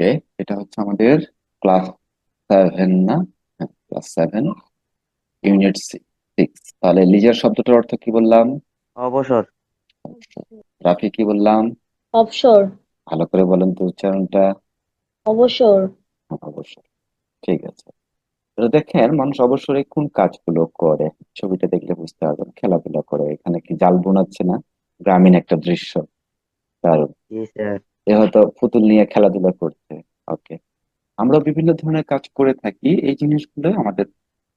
ওকে এটা হচ্ছে আমাদের ক্লাস সেভেন না? ক্লাস সেভেন ইউনিট সিক্স তাহলে লিজার শব্দটার অর্থ কি বললাম? অবসর। রাফি কি বললাম? অবসর। ভালো করে বলেন তো উচ্চারণটা। অবসর। অবশ্যই ঠিক আছে। তো দেখেন মানুষ অবসরে কোন কাজগুলো করে? ছবিটা দেখলে বুঝতে পারবেন খেলাধুলা করে। এখানে কি জাল বোনাচ্ছে না? গ্রামীণ একটা দৃশ্য। দারুণ। এ হয়তো পুতুল নিয়ে খেলাধুলা করছে। ওকে আমরা বিভিন্ন ধরনের কাজ করে থাকি এই জিনিসগুলো আমাদের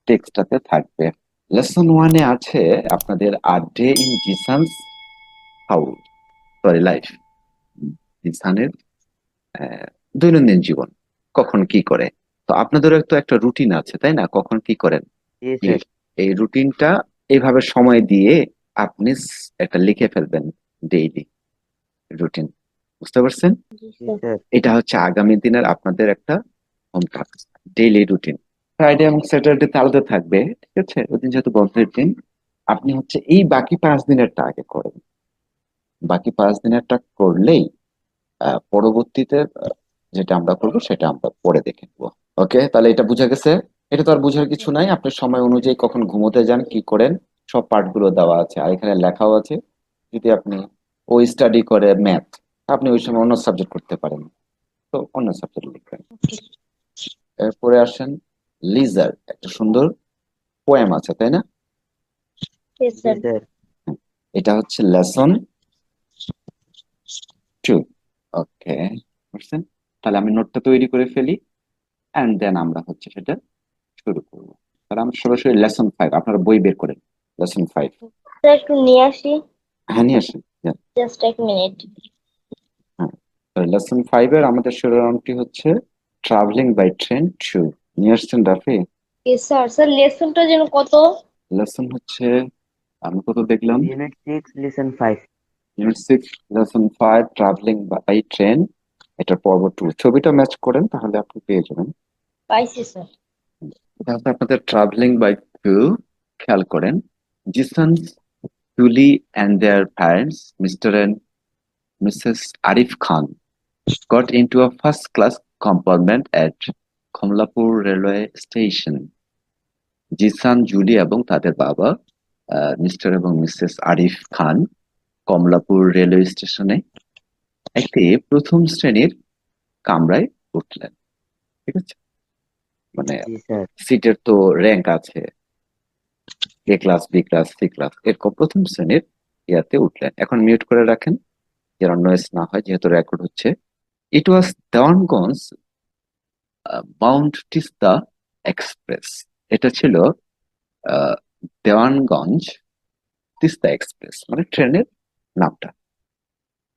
টেক্সটটাতে থাকবে। লেসন ওয়ানে আছে আপনাদের a day in Zisan's house sorry life. জিসানের দৈনন্দিন জীবন কখন কি করে? তো আপনাদেরও তো একটা রুটিন আছে তাই না? কখন কি করেন? এই রুটিনটা এইভাবে সময় দিয়ে আপনি একটা লিখে ফেলবেন ডেইলি রুটিন। বুঝতে পারছেন? এটা হচ্ছে আগামী দিনের আপনাদের একটা home task daily routine Friday এবং স্যাটারডে আলাদা থাকবে ঠিক আছে? ওই দিন যেহেতু বন্ধের দিন আপনি হচ্ছে এই বাকি পাঁচ দিনেরটা আগে করেন। বাকি পাঁচ দিনেরটা করলেই আহ, পরবর্তীতে আহ, যেটা আমরা করব সেটা আমরা পরে দেখে নেব। ওকে? তাহলে এটা বুঝা গেছে? এটা তো আর বুঝার কিছু নাই। আপনি সময় অনুযায়ী কখন ঘুমোতে যান কি করেন সব পার্টগুলো দেওয়া আছে। আর এখানে লেখাও আছে। যদি আপনি ওই স্টাডি করে ম্যাথ আপনি ওই সময় অন্য সাবজেক্ট করতে পারেন। তো অন্য সাবজেক্ট লিখবেন। এরপরে আসেন লিজার একটা সুন্দর পোয়েম আছে তাই না? স্যার এটা হচ্ছে লেসন টু ওকে বুঝছেন? তাহলে আমি নোটটা তৈরি করে ফেলি অ্যান্ড দেন আমরা হচ্ছে সেটা শুরু করব। তাহলে আমরা সরাসরি লেসন ফাইভ আপনারা বই বের করেন লেসন ফাইভ স্যার একটু নিয়ে আসি। হ্যাঁ নিয়ে আসেন জাস্ট এক মিনিট লেসন ফাইভ এর আমাদের শিরোনামটি হচ্ছে ট্রাভেলিং বাই ট্রেন টু নিয়ে আসছেন রাফি জি স্যার স্যার লেসনটা যেন কত? লেসন হচ্ছে আমি কত দেখলাম? Unit six lesson five unit six lesson five travelling by train এটার পর্ব টু ছবিটা ম্যাচ করেন তাহলে আপনি পেয়ে যাবেন। পাইছি স্যার এটা হচ্ছে আপনাদের ট্রাভেলিং বাই টু খেয়াল করেন। Zisan Julie and their parents mister and missus Arif Khan got into a first class compartment at Kamalapur railway station Zisan Julie এবং তাদের বাবা মিস্টার এবং মিসেস আরিফ খান কমলাপুর রেলওয়ে স্টেশনে একটি প্রথম শ্রেণির কামরায় উঠলেন। ঠিক আছে? মানে সিটের তো র্যাঙ্ক আছে। A class B class C class এরকম প্রথম শ্রেণির ইয়াতে উঠলেন। এখন মিউট করে রাখেন। যেন নয়েস না হয় যেহেতু রেকর্ড হচ্ছে। It was Dewanganj mount Teesta express এটা ছিল দেওয়ানগঞ্জ তিস্তা এক্সপ্রেস মানে ট্রেনের নামটা।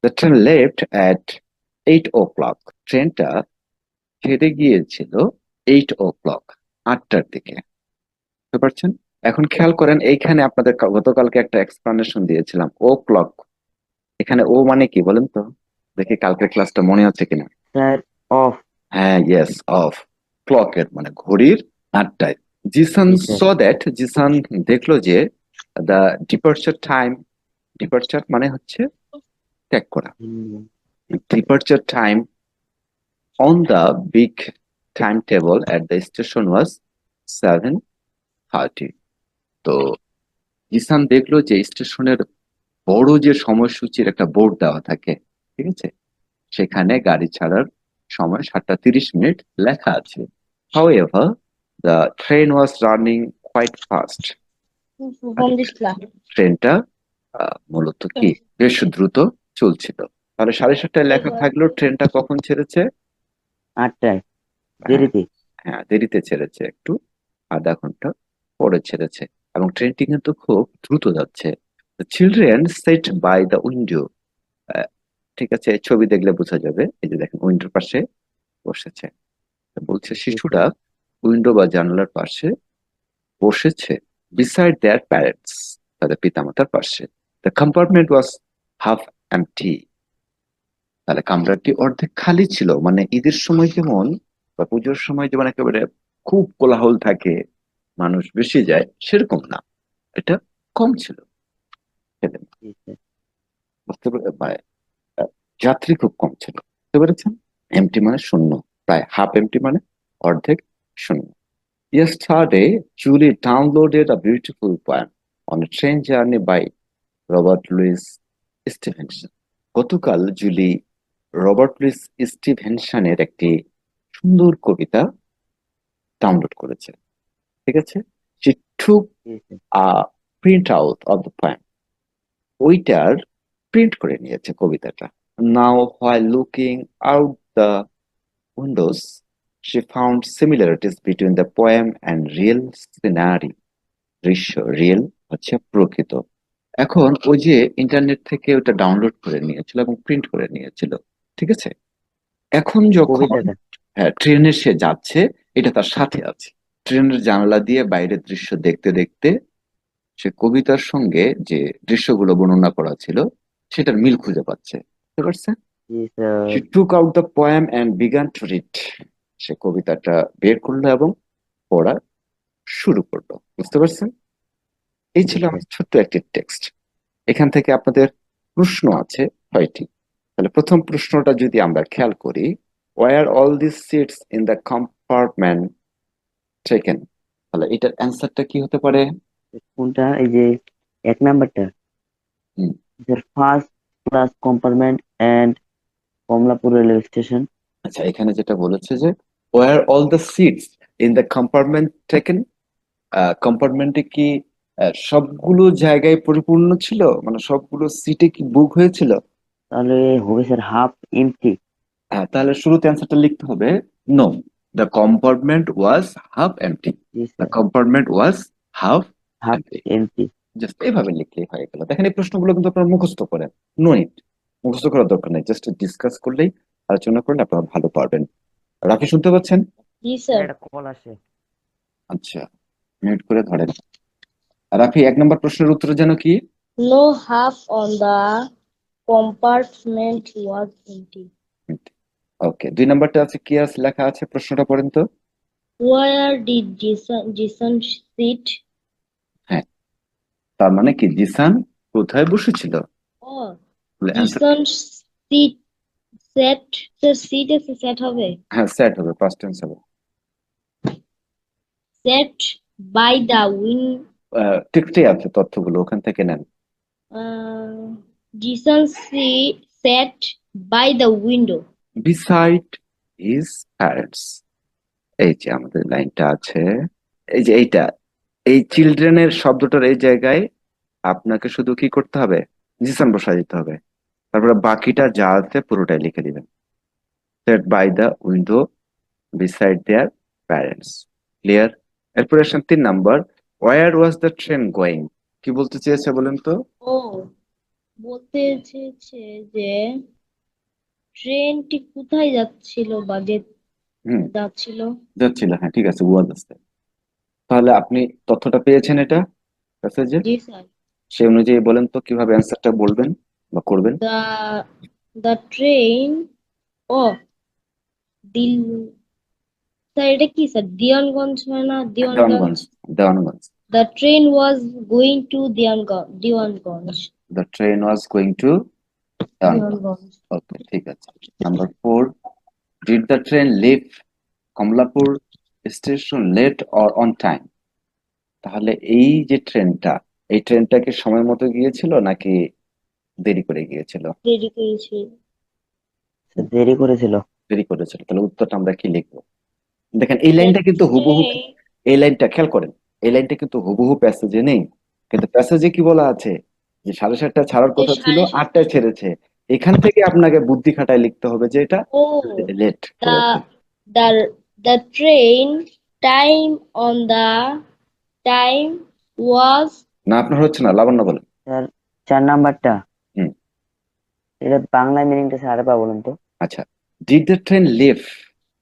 The train left at eight o'clock ট্রেনটা ছেড়ে গিয়েছিল এইট ও ক্লক আটটার দিকে। বুঝতে পারছেন? এখন খেয়াল করেন, এইখানে আপনাদের গতকালকে একটা এক্সপ্লানেশন দিয়েছিলাম। ও ক্লক এখানে ও মানে কি বলেন তো? দেখি কালকের ক্লাসটা মনে হচ্ছে কিনা? স্যার অফ হ্যাঁ ইয়েস অফ ক্লকের মানে ঘড়ির আটটায়। জিসান। সো দ্যাট জিসান দেখল যে দ্য ডিপার্চার টাইম ডিপার্চার মানে হচ্ছে ত্যাগ করা। Departure time on the big time table timetable the station was seven 7:30 তো জিসান দেখল যে স্টেশনের বড় যে সময়সূচির একটা বোর্ড দেওয়া থাকে ঠিক আছে? সেখানে গাড়ি ছাড়ার সময় সাতটা তিরিশ মিনিট লেখা আছে। However the train was running quite fast. হোম দিছিলাম ট্রেনটা আহ, মূলত কি? বেশ দ্রুত চলছিল। তাহলে সাড়ে সাতটায় লেখা থাকলেও ট্রেনটা কখন ছেড়েছে? আটটায়। দেরিতে। হ্যাঁ দেরিতে ছেড়েছে একটু। আধা ঘণ্টা পরে ছেড়েছে। এবং ট্রেনটি কিন্তু খুব দ্রুত যাচ্ছে। Children sat by the window ঠিক আছে ছবি দেখলে বোঝা যাবে। এই যে দেখেন উইন্ডোর পাশে বসেছে। বলছে শিশুরা উইন্ডো বা জানালার পাশে বসেছে। বিসাইড দেয়ার প্যারেন্টস তাদের পিতামাতার পাশে। The compartment was half empty তাহলে কামরাটি অর্ধেক খালি ছিল। মানে ঈদের সময় যেমন বা পুজোর সময় যেমন একেবারে খুব কোলাহল থাকে মানুষ বেশি যায় সেরকম না। এটা কম ছিল। বুঝতে যাত্রী খুব কম ছিল। বুঝতে পেরেছেন? এমটি মানে শূন্য। প্রায় হাফ এমটি মানে অর্ধেক শূন্য। Yesterday, Julie downloaded a beautiful poem on a train journey by Robert Louis Stevenson. গতকাল জুলি রবার্ট লুইস স্টিভেনসনের একটি সুন্দর কবিতা ডাউনলোড করেছে। ঠিক আছে? Took G sir a print out of ওইটার প্রিন্ট করে নিয়েছে কবিতাটা। Now while looking out the windows she found similarities between the poem and real scenery দৃশ্য রিয়েল হচ্ছে প্রকৃত। এখন ওই যে ইন্টারনেট থেকে ওটা ডাউনলোড করে নিয়েছিল এবং প্রিন্ট করে নিয়েছিল ঠিক আছে? এখন যখন হ্যাঁ ট্রেনে সে যাচ্ছে এটা তার সাথে আছে। ট্রেনের জানালা দিয়ে বাইরের দৃশ্য দেখতে দেখতে সে কবিতার সঙ্গে যে দৃশ্যগুলো বর্ণনা করা ছিল সেটার মিল খুঁজে পাচ্ছে। পারছেন? She took out the poem and began সে কবিতাটা বের করল এবং পড়া শুরু করল। বুঝতে পারছেন? এই ছিল আমার ছোট্ট একটি টেক্সট এখান থেকে আপনাদের প্রশ্ন আছে ছয়টি। তাহলে প্রথম প্রশ্নটা যদি আমরা খেয়াল করি were all this seats in the compartment taken তাহলে এটার অ্যান্সারটা কি হতে পারে? কোনটা? এই যে এক নাম্বারটা। First class compartment and Kamalapur railway station আচ্ছা এখানে যেটা বলেছে যে were all the seats in the compartment taken কম্পার্টমেন্টে কি সবগুলো জায়গায় পরিপূর্ণ ছিল? মানে সবগুলো সিটে কি বুক হয়েছিল? তাহলে হবে স্যার হাফ এমটি হ্যাঁ তাহলে শুরুতে অ্যান্সারটা লিখতে হবে। No the compartment was half empty the compartment was half half. Empty just এইভাবে লিখলেই হয়ে গেল। দেখেন এই প্রশ্নগুলো কিন্তু আপনারা মুখস্থ করেন। নো নিট মুখস্থ করার দরকার নেই। জাস্ট ডিসকাস করলেই আলোচনা করলে আপনারা ভালো পারবেন। রাফি শুনতে পাচ্ছেন? জি স্যার একটা কল আসে। আচ্ছা মিউট করে ধরেন। রাফি এক নম্বর প্রশ্নের উত্তর যেন কি? No half on the compartment was empty okay দুই নম্বরটা আছে কি আছে লেখা আছে প্রশ্নটা পড়েন তো। Where did Zisan Zisan sit তার মানে কি জিসান কোথায় বসেছিল? জিসন সিট সেট সিট আছে সেট হবে। হ্যাঁ সেট হবে ফার্স্ট টেন্স হবে। সেট বাই দ্য উইন ঠিকঠাকই আছে তথ্যগুলো ওখান থেকে নেন। Zisan C sat by the window beside his parents এই যে আমাদের লাইনটা আছে। এই যে এইটা এই চিলড্রেনের শব্দটার এই জায়গায় আপনাকে শুধু কি করতে হবে? জিসান বসাই দিতে হবে। তারপরে বাকিটা যা আছে পুরোটাই লিখে দিবেন। Sat by the window beside their parents clear এরপরে আসেন তিন number. Where was the train going কি বলতে চেয়েছে বলেন তো? ও বলতে চেয়েছে যে ট্রেনটি কোথায় যাচ্ছিল বা যাচ্ছিল? যাচ্ছিল হ্যাঁ ঠিক আছে ওয়াজ আসতে তাহলে আপনি তথ্যটা পেয়েছেন এটা প্যাসেজে জি স্যার। সেই অনুযায়ী বলেন তো কীভাবে অ্যান্সারটা বলবেন বা করবেন। দ্য দ্য ট্রেন ও দিল স্যার এটা কি স্যার? দিওয়ানগঞ্জ হয় না? Dewanganj Dewanganj the train was going to Dewanganj Dewanganj the train was going to Dewanganj okay ঠিক আছে। Number four did the train leave Kamalapur station late or on time তাহলে এই যে ট্রেনটা এই ট্রেনটা কি সময় মতো গিয়েছিল নাকি দেরি করে গিয়েছিল? দেরি করেছে দেরি করেছিল। দেরি করেছিল। তাহলে উত্তরটা আমরা কি লিখব? দেখেন এই লাইনটা কিন্তু হুবহু এই লাইনটা খেয়াল করেন এই লাইনটা কিন্তু হুবহু প্যাসেজে নেই। কিন্তু প্যাসেজে কি বলা আছে? যে সাড়ে সাতটা ছাড়ার কথা ছিল আটটায় ছেড়েছে। এখান থেকে আপনাকে বুদ্ধি খাটায় লিখতে হবে যে এটা late the the train time on the time was না আপনার হচ্ছে না লাবণ্য বলেন। স্যার চার নাম্বারটা। হুম। এটা বাংলা মিনিংটা স্যার আরেকবার বলুন তো। আচ্ছা did the train leave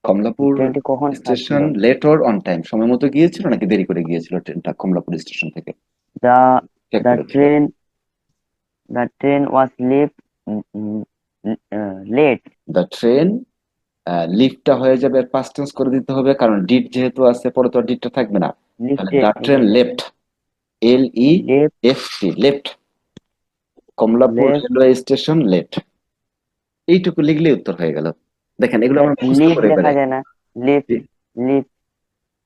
Kamalapur কখন station? Late or on time সময় মতো গিয়েছিল নাকি দেরি করে গিয়েছিল ট্রেনটা কমলাপুর স্টেশন থেকে? দা Check ট্রেন করে train was the train was late mm, uh, the train লিফটটা হয়ে যাবে পাস্ট টেন্স করে দিতে হবে কারণ ডিড যেহেতু আছে পরে তো ডিডটা থাকবে না। তাহলে the train left L E F C left Kamalapur railway station left এইটুকু লিখলে উত্তর হয়ে গেল। দেখেন এগুলো আমরা মুখস্থ লিভ করে লেখা যায় না। জি। লিভ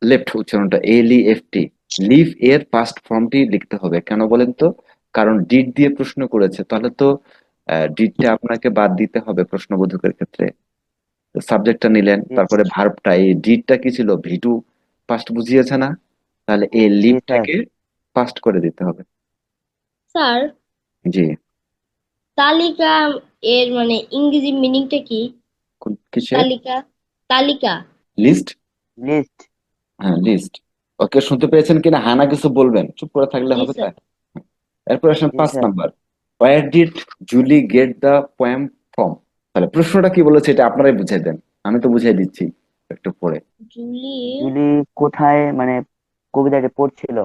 লেফট উচ্চারণটা L E F T leave এর পাস্ট ফর্মটি লিখতে হবে। কেন বলেন তো? কারণ ডিড দিয়ে প্রশ্ন করেছে। তাহলে তো ডিডটা আপনাকে বাদ দিতে হবে প্রশ্নবোধকের ক্ষেত্রে। সাবজেক্টটা নিলেন তারপরে ভার্বটা এই ডিডটা কি ছিল? ভিটু পাস্ট বুঝিয়েছে না? তাহলে এই লিভটাকে পাস্ট করে দিতে হবে। স্যার জি। তালিকা এর মানে ইংরেজি মিনিংটা কি? কিসে তালিকা তালিকা। লিস্ট লিস্ট হ্যাঁ লিস্ট ওকে শুনতে পেয়েছেন কিনা? হানা কিছু বলবেন। চুপ করে থাকলে হবে স্যার। এরপর আসেন পাঁচ number. Where did Julie get the poem from তাহলে প্রশ্নটা কি বলেছে এটা আপনারাই বুঝাই দেন। আমি তো বুঝাই দিচ্ছি একটু পরে। জুলি জুলি কোথায় মানে কবিতাটি পড়ছিল?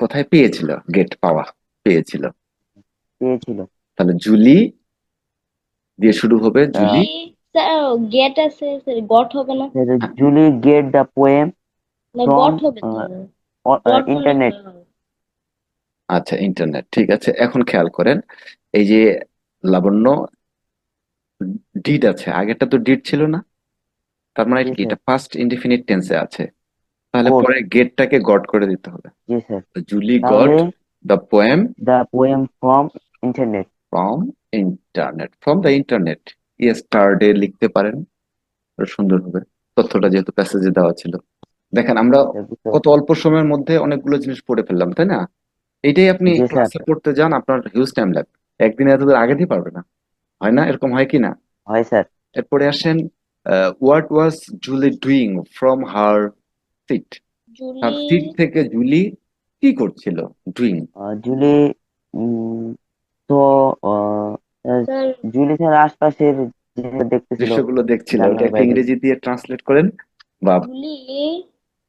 কোথায় পেয়েছিল? গেট পাওয়া পেয়েছিল। পেয়েছিল। তাহলে জুলি দিয়ে শুরু হবে জুলি। গেট আছে গট হবে না? জুলি গেট দ্য পোয়েম না গট হবে ইন্টারনেট হবে। আচ্ছা ইন্টারনেট ঠিক আছে। এখন খেয়াল করেন এই যে লাবণ্য ডিড আছে আগেরটা তো ডিড ছিল না। তার মানে কি? এটা ফার্স্ট ইনডিফিনিট টেন্সে আছে। তাহলে পরে গেটটাকে গড করে দিতে হবে। জি sir Julie got the poem the poem from internet from internet from the internet yesterday লিখতে পারেন। আরও সুন্দর হবে। তথ্যটা যেহেতু প্যাসেজে দেওয়া ছিল। দেখেন আমরা কত অল্প সময়ের মধ্যে অনেকগুলো জিনিস পড়ে ফেললাম তাই না? এইটাই আপনি। ক্লাসে পড়তে যান আপনার হিউজ টাইম লাগবে। একদিনে এত দূর আগে দিয়ে পারবে না। হয় না? এরকম হয় কি না? হয় স্যার। এরপরে আসেন what was Julie doing from her seat তার জুলি সিট থেকে জুলি কি করছিল ডুইং জুলি তো জুলি স্যার আশপাশের দৃশ্যগুলো দেখছিল। ওটা ইংরেজি দিয়ে ট্রান্সলেট করেন বা জুলি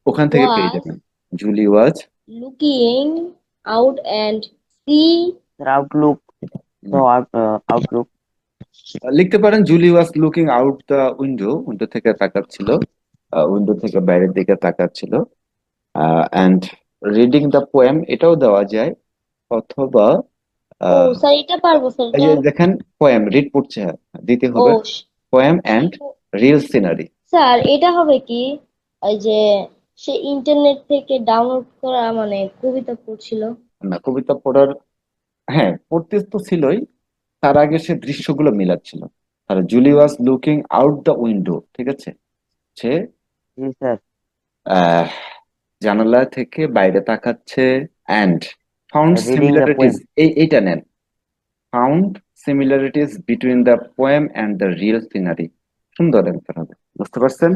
ওখান থেকে পেয়ে যাবেন। Julie was looking out and see outlook তো আউটলুক লিখতে পারেন Julie was looking out the window window থেকে তাকাচ্ছিল উইন্ডো থেকে বাইরের দিকে তাকাচ্ছিল অ্যান্ড রিডিং দ্য পোয়েম এটাও দেওয়া যায় অথবা স্যার এটা পারব স্যার দেখেন পোয়েম রিড পড়ছে দিতে হবে poem and real scenery sir এটা হবে কি ওই যে সে ইন্টারনেট থেকে ডাউনলোড করা মানে কবিতা পড়ছিল। না কবিতা পড়ার হ্যাঁ পড়তে তো ছিলই তার আগে সে দৃশ্যগুলো মিলাচ্ছিল। আর Julie was looking out the window ঠিক আছে? সে জানালা থেকে বাইরে তাকাচ্ছে অ্যান্ড ফাউন্ড সিমিলারিটিস এই এইটা নেন। Found similarities between the poem and the real scenery সুন্দর অ্যান্সার হবে বুঝতে পারছেন।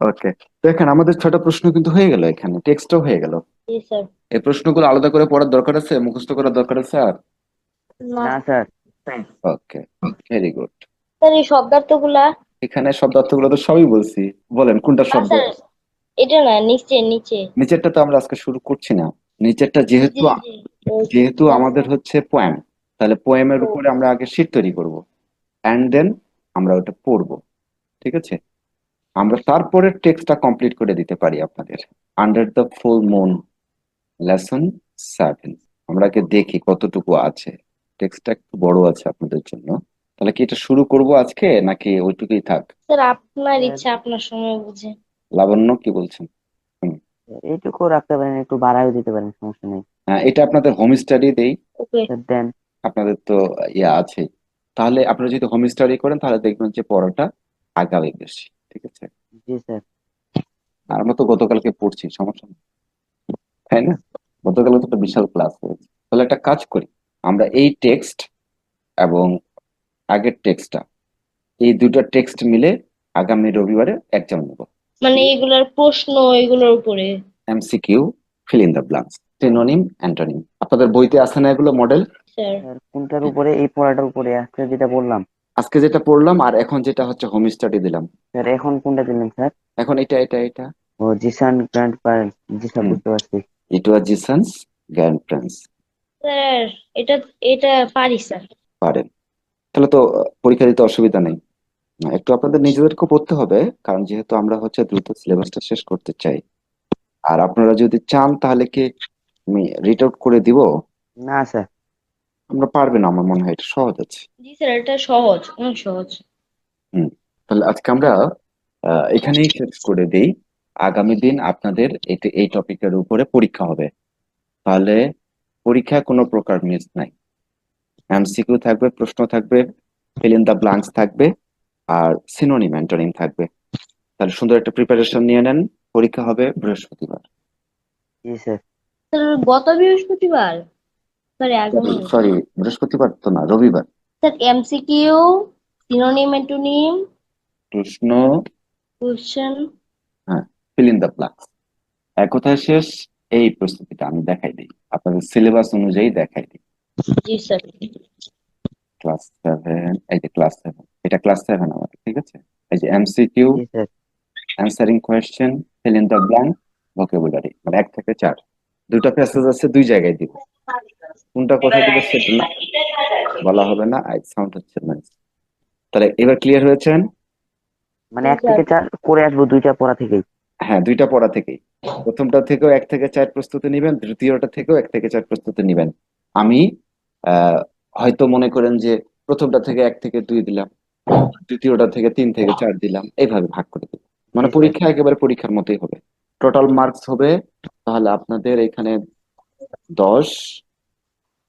ওকে দেখেন আমাদের ছয়টা প্রশ্ন কিন্তু হয়ে গেল এখানে। টেক্সটও হয়ে গেল। এই প্রশ্নগুলো আলাদা করে পড়ার দরকার আছে? মুখস্থ করার দরকার আছে আর? না sir. Okay very good sir এই শব্দার্থগুলা এখানে শব্দার্থগুলো তো সবই বলছি। বলেন কোনটা শব্দ? এটা না নিচে নিচে। নিচেরটা তো আমরা আজকে শুরু করছি না। নিচেরটা যেহেতু যেহেতু আমাদের হচ্ছে পোয়েম তাহলে পোয়েমের উপরে আমরা আগে শীট তৈরি করব। অ্যান্ড দেন আমরা ওটা পড়ব। ঠিক আছে? আমরা তারপরে টেক্সটটা কমপ্লিট করে দিতে পারি আপনাদের। Under the full moon lesson seven আমরা আগে দেখি কতটুকু আছে। টেক্সটটা একটু বড় আছে আপনাদের জন্য। তাহলে কি এটা শুরু করব আজকে নাকি ওইটুকুই থাক? স্যার আপনার ইচ্ছা আপনার সময় বুঝে। লাবণ্য কি বলছেন? এইটুকু রাখতে পারেন একটু বাড়াইও দিতে পারেন সমস্যা নেই। হ্যাঁ, এটা আপনাদের হোম স্টাডি দেই। ওকে স্যার দেন আপনাদের তো ইয়া আছে। তাহলে আপনারা যদি হোম স্টাডি করেন তাহলে দেখবেন যে পড়াটা আগাবে বেশি। ঠিক আছে? জি স্যার। আর আমরা তো গতকালকে পড়ছি সমস্যা নেই। তাই না? গতকালকে তো একটা বিশাল ক্লাস হয়েছে। তাহলে একটা কাজ করি। আমরা এই টেক্সট এবং আগের টেক্সটটা এই দুটো টেক্সট মিলে আগামী রবিবারে এক্সাম নেব। মানে এগুলার প্রশ্ন এগুলোর উপরে। MCQ fill in the blanks synonym antonym আপনাদের বইতে আছে না এগুলো মডেল স্যার। স্যার কোনটার উপরে? এই পড়াটার উপরে আজকে যেটা বললাম। আজকে যেটা পড়লাম আর এখন যেটা হচ্ছে হোম স্টাডি দিলাম। স্যার এখন কোনটা দিলেন স্যার? এখন এটা এটা এটা। ও জিসান গ্র্যান্ড প্যারেন্টস জি স্যার বুঝতে পারছি। It was Zisan's grandparents sir এটা এটা পারি স্যার। পারেন। তাহলে তো পরীক্ষা দিতে অসুবিধা নেই। একটু আপনাদের নিজেদেরকে পড়তে হবে কারণ যেহেতু আমরা হচ্ছে দ্রুত সিলেবাসটা শেষ করতে চাই। আর আপনারা যদি চান তাহলে কি আমি রিড আউট করে দিব? না স্যার। আমরা পারবে না আমার মনে হয় এটা সহজ আছে। জি স্যার এটা সহজ অনেক সহজ। হুম তাহলে আজকে আমরা আহ, এখানেই শেষ করে দেই। আগামী দিন আপনাদের এটা এই টপিকের উপরে পরীক্ষা হবে। তাহলে পরীক্ষা কোনো প্রকার মিস নাই। এমসিকিউ থাকবে প্রশ্ন থাকবে ফিল ইন দা ব্লাঙ্কস থাকবে আর সিনোনিম অ্যান্টোনিম থাকবে। তাহলে সুন্দর একটা প্রিপারেশন নিয়ে নেন। পরীক্ষা হবে বৃহস্পতিবার। জি স্যার। স্যার গত বৃহস্পতিবার? সরি বৃহস্পতিবার তো না রবিবার। স্যার এমসিকিউ সিনোনিম অ্যান্টোনিম প্রশ্ন question fill in the blanks এক কথায় শেষ? এই প্রস্তুতিটা আমি দেখাই দিই। আপনাদের সিলেবাস অনুযায়ী দেখাই দিই। জি স্যার ক্লাস সেভেন এই যে ক্লাস সেভেন এটা ক্লাস সেভেন আমাদের ঠিক আছে? এই যে MCQ G sir answering question fill in the blank vocabulary মানে এক থেকে চার। দুটো প্যাসেজ আছে দুই জায়গায় দিব। কোনটা কোথায় দিব সেটা না। বলা হবে না আই সাউন্ড হচ্ছে না। তাহলে এবার ক্লিয়ার হয়েছেন মানে এক থেকে চার করে আসব দুইটা পড়া থেকেই। হ্যাঁ দুইটা পড়া থেকেই। প্রথমটা থেকেও এক থেকে চার প্রস্তুতি নেবেন দ্বিতীয়টা থেকেও এক থেকে চার প্রস্তুতি নেবেন। আমি আহ, হয়তো মনে করেন যে প্রথমটা থেকে এক থেকে দুই দিলাম দ্বিতীয়টা থেকে তিন থেকে চার দিলাম এইভাবে ভাগ করে দিলাম মানে পরীক্ষা একেবারে পরীক্ষার মতোই হবে। টোটাল মার্কস হবে তাহলে আপনাদের এখানে দশ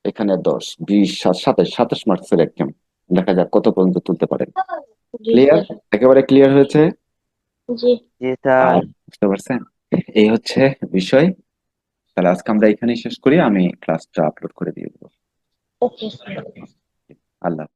এখানে দশ বিশ সাত- সাতাশ সাতাশ মার্কসের একদম দেখা যাক কত পর্যন্ত তুলতে পারেন ক্লিয়ার একেবারে ক্লিয়ার হয়েছে? বুঝতে পারছেন? এই হচ্ছে বিষয়। তাহলে আজকে আমরা এখানেই শেষ করি আমি ক্লাসটা আপলোড করে দিয়ে দেবো। আল্লাহ